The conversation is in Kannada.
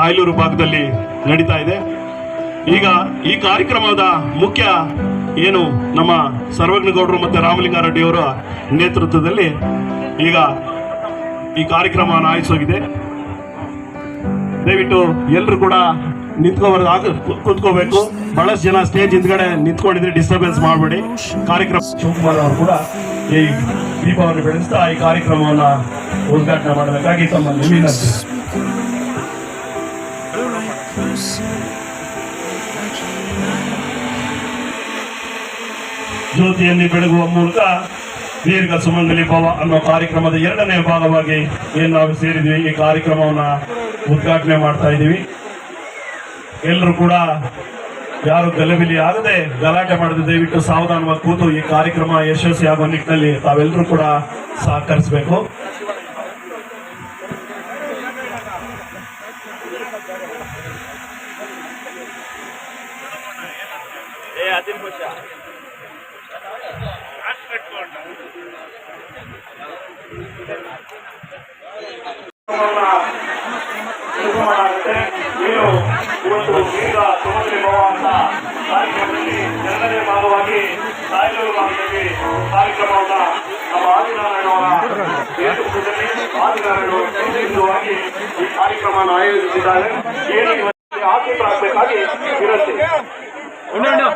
ತಾಯ್ಲೂರು ಭಾಗದಲ್ಲಿ ನಡೀತಾ ಇದೆ. ಈಗ ಈ ಕಾರ್ಯಕ್ರಮದ ಮುಖ್ಯ ಏನು ನಮ್ಮ ಸರ್ವಜ್ಞಗೌಡರು ಮತ್ತು ರಾಮಲಿಂಗಾರೆಡ್ಡಿಯವರ ನೇತೃತ್ವದಲ್ಲಿ ಈಗ ಈ ಕಾರ್ಯಕ್ರಮ ಆಯೋಜಿಸೋಗಿದೆ ದಯವಿಟ್ಟು ಎಲ್ಲರೂ ಕೂಡ ನಿಂತ್ಕೋಬಾರ್ದು. ಕೂತ್ಕೋಬೇಕು. ಬಹಳಷ್ಟು ಜನ ಸ್ಟೇಜ್ ಹಿಂದ್ಗಡೆ ನಿಂತ್ಕೊಂಡಿದ್ರೆ ಡಿಸ್ಟರ್ಬೆನ್ಸ್ ಮಾಡಬೇಡಿ. ಕಾರ್ಯಕ್ರಮ ಶಿವಕುಮಾರ್ ಅವರು ಕೂಡ ಈ ದೀಪಾವಳಿ ಬೆಳೆಸ್ತಾ ಈ ಕಾರ್ಯಕ್ರಮವನ್ನು ಉದ್ಘಾಟನೆ ಮಾಡಬೇಕಾಗಿ ತಮ್ಮ ವಿನಂತಿ ಜ್ಯೋತಿಯಲ್ಲಿ ಬೆಳಗುವ ಮೂಲಕ ದೀರ್ಘ ಸುಮಂಗಲಿ ಭವ ಅನ್ನೋ ಕಾರ್ಯಕ್ರಮದ ಎರಡನೇ ಭಾಗವಾಗಿ ಏನು ನಾವು ಸೇರಿದ್ವಿ, ಈ ಕಾರ್ಯಕ್ರಮವನ್ನು ಉದ್ಘಾಟನೆ ಮಾಡ್ತಾ ಇದ್ದೀವಿ. ಎಲ್ಲರೂ ಕೂಡ ಯಾರು ಗಲಬಿಲಿ ಆಗದೆ ಗಲಾಟೆ ಮಾಡದೆ ದಯವಿಟ್ಟು ಸಾವಧಾನವಾಗಿ ಕೂತು ಈ ಕಾರ್ಯಕ್ರಮ ಯಶಸ್ವಿ ಆಗುವ ನಿಟ್ಟಿನಲ್ಲಿ ತಾವೆಲ್ಲರೂ ಕೂಡ ಸಹಕರಿಸಬೇಕು. ಶುಭಮಾಗುತ್ತೆ. ಏನು ಇವತ್ತು ಈಗ ಸುಮಂಗಲಿ ಭವ ಅಂತ ಕಾರ್ಯಕ್ರಮದಲ್ಲಿ ಎರಡನೇ ಭಾಗವಾಗಿ ತಾಯ್ಲೂರು ಭಾಗದಲ್ಲಿ ಕಾರ್ಯಕ್ರಮವನ್ನ ನಮ್ಮ ಆದಿನಾರಾಯಣವರ ನೇತೃತ್ವದಲ್ಲಿ ಆದಿನಾರಾಯಣವರ ಕೇಂದ್ರವಾಗಿ ಈ ಕಾರ್ಯಕ್ರಮವನ್ನು ಆಯೋಜಿಸಿದ್ದಾರೆ ಏನು ಇವತ್ತು ಆಸಕ್ತರಾಗಬೇಕಾಗಿ ವಿನಂತಿ வேண்டாம்